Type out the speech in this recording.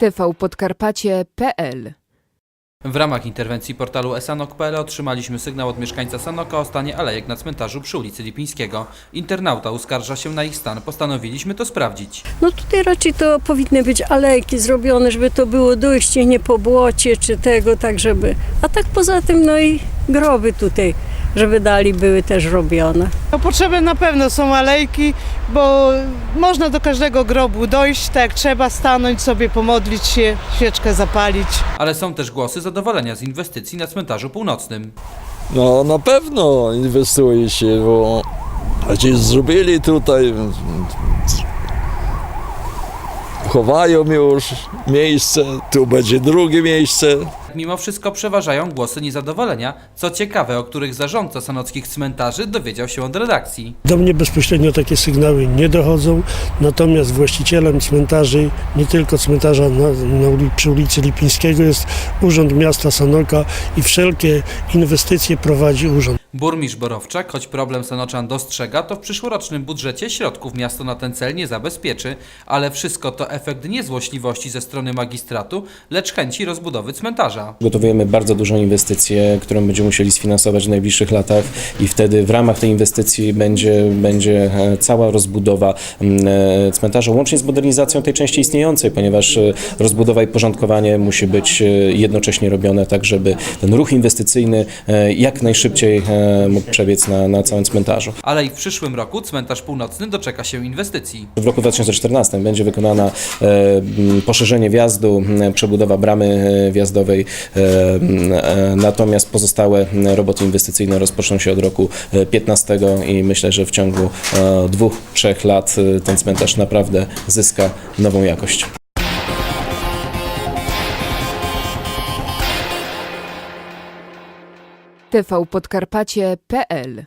tvpodkarpacie.pl W ramach interwencji portalu esanok.pl otrzymaliśmy sygnał od mieszkańca Sanoka o stanie alejek na cmentarzu przy ulicy Lipińskiego. Internauta uskarża się na ich stan. Postanowiliśmy to sprawdzić. No tutaj raczej to powinny być alejki zrobione, żeby to było dojście nie po błocie czy tego, tak żeby. A tak poza tym, no i groby tutaj, żeby dali, były też robione. No, potrzebne na pewno są alejki, bo można do każdego grobu dojść, tak jak trzeba stanąć sobie, pomodlić się, świeczkę zapalić. Ale są też głosy zadowolenia z inwestycji na cmentarzu północnym. No na pewno inwestuje się, bo gdzieś zrobili tutaj, chowają już miejsce, tu będzie drugie miejsce. Mimo wszystko przeważają głosy niezadowolenia. Co ciekawe, o których zarządca sanockich cmentarzy dowiedział się od redakcji. Do mnie bezpośrednio takie sygnały nie dochodzą, natomiast właścicielem cmentarzy, nie tylko cmentarza na, na uli, przy ulicy Lipińskiego jest Urząd Miasta Sanoka i wszelkie inwestycje prowadzi urząd. Burmistrz Borowczak, choć problem Sanoczan dostrzega, to w przyszłorocznym budżecie środków miasto na ten cel nie zabezpieczy, ale wszystko to efekt nie złośliwości ze strony magistratu, lecz chęci rozbudowy cmentarza. Gotowujemy bardzo dużą inwestycję, którą będziemy musieli sfinansować w najbliższych latach i wtedy w ramach tej inwestycji będzie, będzie e, cała rozbudowa e, cmentarza, łącznie z modernizacją tej części istniejącej, ponieważ e, rozbudowa i porządkowanie musi być jednocześnie robione tak, żeby ten ruch inwestycyjny jak najszybciej mógł przebiec na, na całym cmentarzu. Ale i w przyszłym roku cmentarz północny doczeka się inwestycji. W roku 2014 będzie wykonana poszerzenie wjazdu, przebudowa bramy wjazdowej, natomiast pozostałe roboty inwestycyjne rozpoczną się od roku e, 15 i myślę, że w ciągu e, dwóch, trzech lat e, ten cmentarz naprawdę zyska nową jakość. tvpodkarpacie.pl